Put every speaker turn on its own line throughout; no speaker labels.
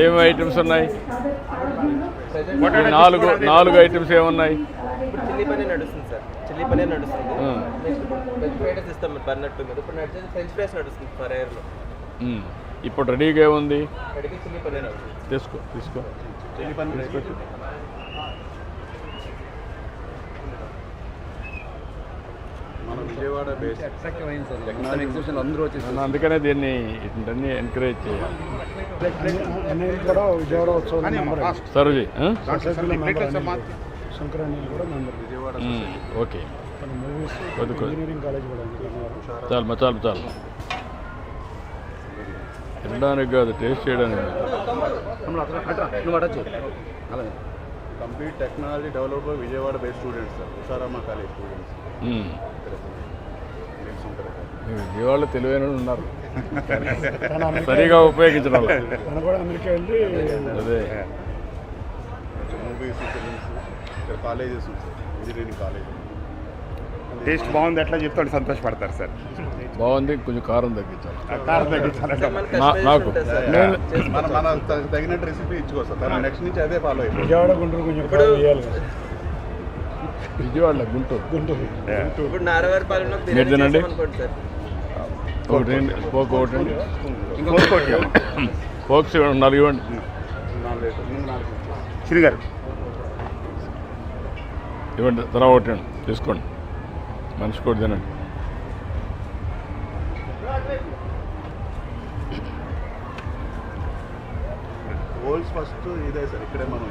ఏం ఐటమ్స్ ఉన్నాయి? నాలుగు నాలుగు ఐటమ్స్ ఏమున్నాయి?
ఇప్పుడు చిల్లీ పనీర్ నడుస్తుంది సార్. చిల్లీ నడుస్తుంది.
ఆ.
నెక్స్ట్ వెజ్ ఫ్రైడ్ రైస్ ఇస్తాం మీరు బర్నట్ మీద. ఇప్పుడు నడిచేది ఫ్రెంచ్ ఫ్రైస్ నడుస్తుంది ఫర్.
ఇప్పుడు రెడీగా
చిల్లీ నడుస్తుంది.
తీసుకో తీసుకో.
విజయవాడ అందరూ వచ్చేసి
అందుకనే దీన్ని ఇవన్నీ ఎంకరేజ్ చేయాలి.
విజయవాడ ఉత్సవం
సరోజీ
కూడా
విజయవాడ
ఓకే.
ఇంజనీరింగ్ కాలేజ్ కూడా.
చాలు చాలు చాలు. తినడానికి కాదు టేస్ట్ చేయడానికి
నువ్వు అడచ్చు
అలాగే complete technology developer Vijayawada base students sir Usharama college students.
విజయవాడలో తెలివైన ఉన్నారు. సరిగా ఉపయోగించడం అదే.
మూవీస్ ఫిలిమ్స్ ఇక్కడ colleges sir engineering college
taste బాగుంది ఎట్లా చెప్తాడు సంతోషపడతారు సార్.
బాగుంది కొంచెం కారం తగ్గించాలి.
కారం తగ్గించాలి.
నాకు.
మన మన తగినట్టు రెసిపీ ఇచ్చుకో సార్. నెక్స్ట్ నుంచి అదే ఫాలో అయిపోయింది
విజయవాడ గుంటూరు కొంచెం.
విజయవాడలో గుంటూరు.
గుంటూరు.
ఇప్పుడు నారవారి పాలన
మీరు తినండి. ఒకటి పోక్ ఒకటి ఇవ్వండి. నాలుగు ఇవ్వండి
నాలుగు లీటర్లు, ముందు నాలుగు లీటర్లు.
శ్రీ గారు
ఇవ్వండి. తర్వాత తీసుకోండి. మనిషి కూడా తినండి
హోల్స్ ఫస్ట్ ఇదే సార్ ఇక్కడే మనం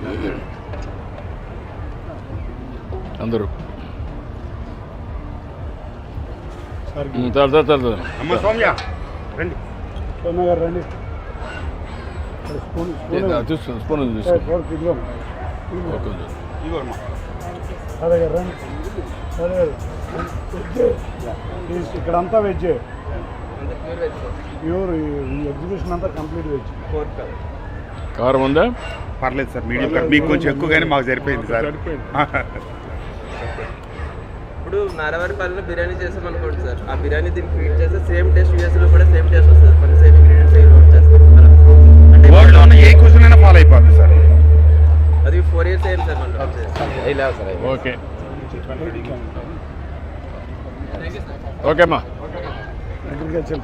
అందరూ
సార్
ఉమ్, చాలు చాలు చాలు చాలు.
అమ్మ సౌమ్య రండి
సోమ్య గారు రండి ఇక్కడ స్పూన్ స్పూన్
ఏ, తీసుకోండి స్పూన్ ఉంది తీసుకోండి
ఫోర్క్ ఇదిగో
ఓకే
గారు రండి. అదే వెజ్ ఇక్కడంతా వెజ్
అంత ప్యూర్ వెజ్ సార్
ప్యూర్ ఈ ఎగ్జిబిషన్ అంతా కంప్లీట్ వెజ్
కారం ఉందా?
పర్లేదు సార్ మీడియం కట్ మీకు కొంచెం ఎక్కువ కానీ మాకు సరిపోయింది సార్.
ఇప్పుడు నారవారి పాలన బిర్యానీ చేసాం అనుకోండి సార్. ఆ బిర్యానీ దీనికి ఫీడ్ చేస్తే సేమ్ టేస్ట్ యూఎస్లో కూడా సేమ్ టేస్ట్ వస్తుంది. మన? సేమ్ ఇంగ్రీడియంట్స్
ఏ క్వశ్చన్ అయినా ఫాలో అయిపోతుంది సార్.
అది ఫోర్ ఇయర్స్ అయింది సార్ మనం
ఓకే ఓకే అమ్మా
అగ్రికల్చర్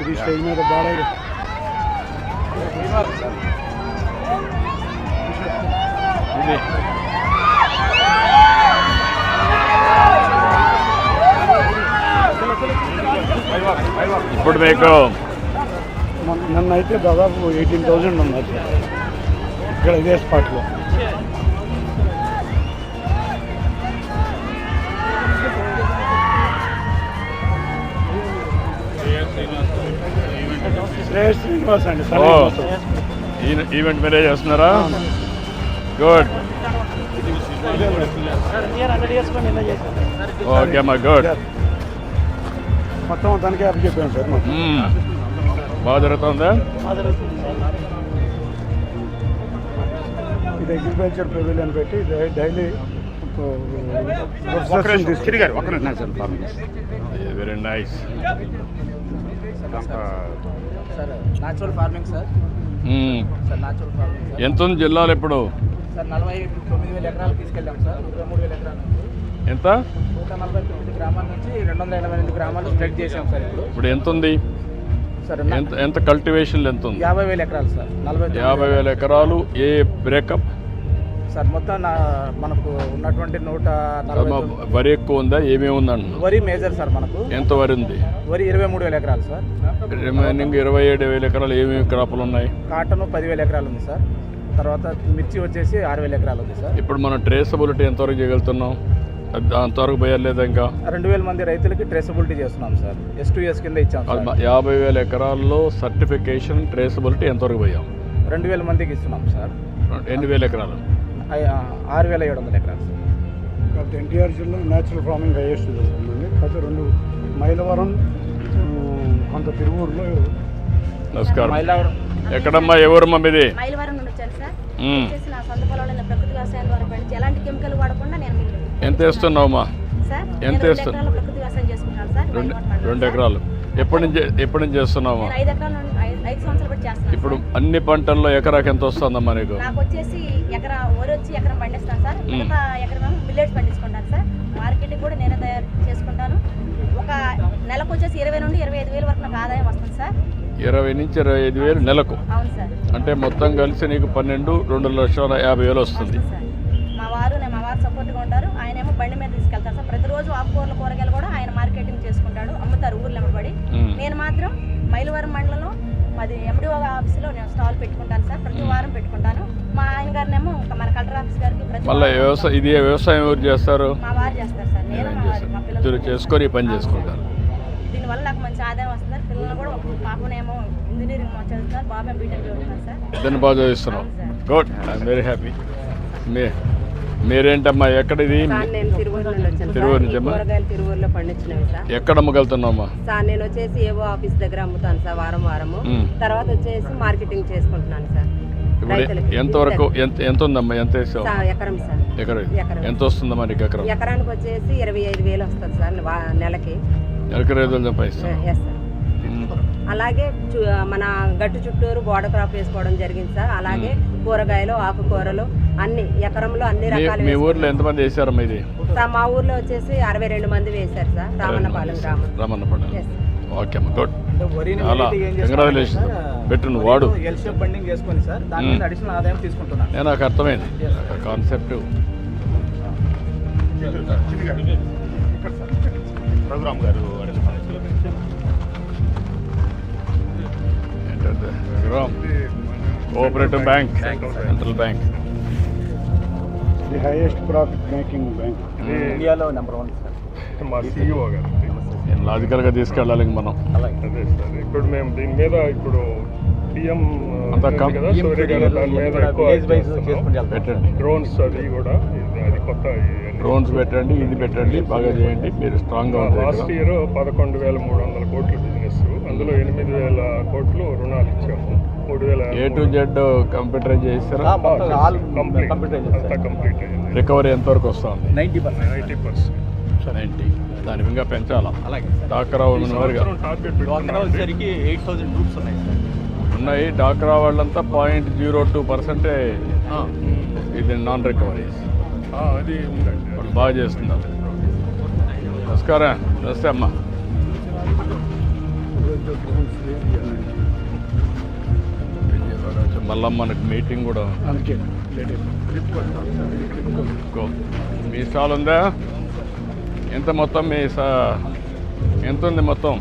ఇది స్టేజ్ మీద బాగా
ఇది ఇప్పుడు మీకు
మొన్న- నన్ను అయితే దాదాపు ఎయిటీన్ థౌజండ్ ఉన్నారు ఇక్కడ ఇదే స్పాట్లో శ్రేయస్ శ్రీనివాస్ అండి
ఈవెంట్ మీరే చేస్తున్నారా? గుడ్. ఓకే అమ్మా గుడ్.
మొత్తం తనకే అప్పు చెప్పాను సార్.
బాగా జరుగుతుందా?
ఇది అగ్రికల్చర్ పెవిలియన్ పెట్టి డైలీ
ఒక sir
very nice
sir natural farming sir sir natural farming sir
ఎంత ఉంది జిల్లాలు ఇప్పుడు
సార్ నలభై తొమ్మిది వేల ఎకరాలు తీసుకెళ్ళాం సార్. నలభై మూడు వేల ఎకరాల నుంచి.
ఎంత?
నూట నలభై తొమ్మిది గ్రామాల నుంచి రెండు వందల ఎనభై ఎనిమిది గ్రామాలు స్ప్రెడ్ సార్ ఇప్పుడు.
ఇప్పుడు ఎంత ఉంది?
సార్
ఎంత ఎంత కల్టివేషన్లు ఎంత ఉంది?
యాభై వేల ఎకరాలు సార్. నలభై
యాభై వేల ఎకరాలు ఏ బ్రేకప్?
సార్ మొత్తం మనకు ఉన్నటువంటి నూట
వరి ఎక్కువ ఉందా? ఏమేమి ఉంది అంటున్నాను
వరి మేజర్ సార్ మనకు.
ఎంత వరి ఉంది?
వరి ఇరవై మూడు వేల ఎకరాలు సార్.
రిమైనింగ్ ఇరవై ఏడు వేల ఎకరాలు ఏమేమి క్రాపులు ఉన్నాయి?
కాటన్ పదివేల ఎకరాలు ఉంది సార్. తర్వాత మిర్చి వచ్చేసి ఆరు వేల ఎకరాలు ఉంది సార్.
ఇప్పుడు మనం ట్రేసబిలిటీ ఎంతవరకు చేయగలుగుతున్నాం? అంతవరకు పోయలేదా ఇంకా?
రెండు వేల మంది రైతులకి ట్రేసబిలిటీ చేస్తున్నాం సార్. ఎస్ టూ ఎస్ కింద ఇచ్చాం
యాభై వేల ఎకరాల్లో సర్టిఫికేషన్ ట్రేసబిలిటీ ఎంతవరకు పోయాం?
రెండు వేల మందికి ఇస్తున్నాం సార్.
ఎన్ని వేల ఎకరాలు.
ఆరు వేల ఏడు వందల ఎకరాలు.
కాబట్టి ఎన్టీఆర్ జిల్లా న్యాచురల్ ఫార్మింగ్ హైయెస్ట్ జరుగుతుందండి కాకపోతే రెండు మైలవరం కొంత తిరువూరులో
నమస్కారం.
మైలావరం.
ఎక్కడమ్మా ఎవరమ్మా మీది?
మైలవరం నుండి వచ్చాను సార్.
మ్మ్.
వచ్చేసి నా సొంత పొలంలో ప్రకృతి వ్యవసాయం ద్వారా పండించి ఎలాంటి కెమికల్ వాడకుండా నేను మీకు
ఎంత వేస్తున్నావమ్మా?
సార్
ఎంత
నేను రెండు? ఎకరాల ప్రకృతి వ్యవసాయం సార్.
రెండు ఎప్పటి నుంచి ఎప్పటి నుంచి చేస్తున్నావమ్మా?
నేను ఐదు ఎకరాల నుండి ఐదు- సంవత్సరాలు బట్టి చేస్తున్నాను.
ఇప్పుడు. అన్ని పంటల్లో ఎకరాకి ఎంత వస్తుందమ్మా నీకు?
నాకు వచ్చేసి ఎకరా వరి వచ్చి ఎకరం పండిస్తాను సార్. మిగతా ఎకరం మిల్లెట్స్ పండించుకుంటాను సార్. మార్కెటింగ్ కూడా నేనే తయారు చేసుకుంటాను. ఒక నెలకు వచ్చేసి ఇరవై నుండి ఇరవై ఐదు వేల వరకు నాకు ఆదాయం వస్తుంది సార్.
ఇరవై నుంచి ఇరవై ఐదు వేలు నెలకు.
అవును సార్.
అంటే మొత్తం కలిసి నీకు పన్నెండు రెండు లక్షల యాభై వేలు వస్తుంది.
వస్తుంది సార్. మా వారు మా వారు సపోర్ట్గా ఉంటారు. ఆయన ఏమో బండి మీద తీసుకెళ్తారు సార్. ప్రతిరోజు ఆకుకూరల కూరగాయలు కూడా స్టాల్ పెట్టుకుంటాను సార్. ప్రతి వారం పెట్టుకుంటాను. మా ఆయన గారినేమో మన కలెక్టర్ ఆఫీస్ గారికి ప్రతి
మళ్ళీ వ్యవసాయం ఇది వ్యవసాయం ఎవరు చేస్తారు?
మా వారు చేస్తారు సార్. నేను మా వారు మా
ఇద్దరు
పిల్లలు
చేసుకొని పని చేసుకుంటారు.
దీనివల్ల నాకు మంచి ఆదాయం వస్తుంది పిల్లలు కూడా ఒక పాపనేమో ఇంజనీరింగ్ చదువుతున్నారు. బాబాయ్ బీటెక్ చదువుతున్నారు సార్.
ఇద్దరిని బాగా చదివిస్తున్నావు. గుడ్. I'm very happy. మీ మీరేంటమ్మా ఎక్కడిది?
సార్ నేను తిరువూరు నుండి వచ్చాను
తిరువూరు
సార్.
నుంచి
ఈ
అమ్మా?
కూరగాయలు తిరువూరులో పండించినవి సార్.
ఎక్కడ అమ్మగలుగుతున్నావమ్మా
సార్ నేను వచ్చేసి ఏవో ఆఫీస్ దగ్గర అమ్ముతాను సార్ వారం వారము. తర్వాత వచ్చేసి మార్కెటింగ్ చేసుకుంటున్నాను సార్.
ఎంతవరకు ఎంత ఎంత ఉందమ్మా ఎంత వేసావు?
ఎకరం సార్.
ఎకర. ఎంత వస్తుందమ్మా నీకు ఎకరం?
ఎకరానికి వచ్చేసి ఇరవై ఐదు వేలు వస్తుంది సార్ నెలకి.
ఎకర ఐదు వేలు
అలాగే మన గట్టు చుట్టూరు బోర్డర్ క్రాప్ వేసుకోవడం జరిగింది సార్. అలాగే కూరగాయలు ఆకుకూరలు అన్ని ఎకరంలో అన్ని
మీ
రకాలు
మీ ఊర్లో. ఎంతమంది వేసారమ్మా ఇది
సార్ మా ఊర్లో వచ్చేసి అరవై రెండు మంది వేశారు సార్ రామన్నపాలెం గ్రామం.
ఓకే అమ్మా గుడ్.
వరిని
చాలా
వెరైటీ ఏం చేస్తామంటే
కంగ్రాచులేషన్
సార్,
పెట్టు నువ్వు వాడు.
వరిలో ఎల్ షేప్ బండింగ్ చేసుకొని సార్ దాని మీద
మ్మ్.
అడిషనల్ ఆదాయం తీసుకుంటున్నాను.
నేను నాకు అర్థమైంది. కాన్సెప్ట్
రఘురామ్ గారు
cooperative bank central bank
the highest profit making bank
ఇండియాలో నెంబర్ వన్ సార్
మా సీఈఓ గారు.
లాజికల్గా తీసుకెళ్ళాలి ఇంక మనం.
అదే సార్. ఇప్పుడు మేము దీని మీద ఇప్పుడు పిఎం
పెట్టండి
డ్రోన్స్ అది కూడా ఇది- అది కొత్త
డ్రోన్స్ పెట్టండి ఇది పెట్టండి బాగా చేయండి మీరు స్ట్రాంగ్గా
లాస్ట్ ఇయర్ పదకొండు వేల మూడు వందల కోట్ల బిజినెస్ అందులో ఎనిమిది వేల కోట్లు రుణాలు ఇచ్చాము మూడు వేల
ఏ టు జెడ్ కంప్యూటరైజ్ చేస్తారా
కంప్లీట్
కంప్యూటర్
అంతా కంప్లీట్ అయింది.
రికవరీ ఎంతవరకు వస్తుంది?
Ninety percent.
Ninety percent.
Ninety. దాని ఇంకా పెంచాలా?
అలాగే.
డాక్రా
వచ్చేసరికి ఎయిట్ థౌసండ్ గ్రూప్స్ ఉన్నాయి సార్.
ఉన్నాయి. డాక్రా వాళ్ళంతా పాయింట్ జీరో టూ పర్సెంటే ఇది నాన్ రికవరీస్
అది
బాగా చేస్తున్నారు. నమస్కారం. నమస్తే అమ్మా. మళ్ళా మనకు మీటింగ్ కూడా.
అందుకే.
మీ స్టాల్ ఉందా? ఎంత మొత్తం మీ సా- ఎంత ఉంది మొత్తం?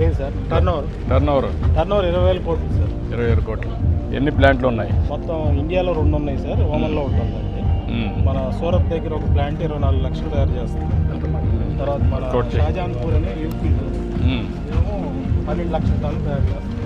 ఏం sir? Turnover
turnover
turnover ఇరవై వేల కోట్లు సార్.
ఇరవై ఏడు కోట్లు. ఎన్ని ప్లాంట్లు ఉన్నాయి?
మొత్తం ఇండియాలో రెండు ఉన్నాయి సార్. ఓమన్లో ఉంటుందండి
మ్మ్.
మన సూరత్ దగ్గర ఒక ప్లాంట్ ఇరవై నాలుగు లక్షలు తయారు చేస్తుంది తర్వాత మన. షాజాన్పూర్ అని యూపీ పన్నెండు లక్షల టన్నులు తయారు చేస్తాం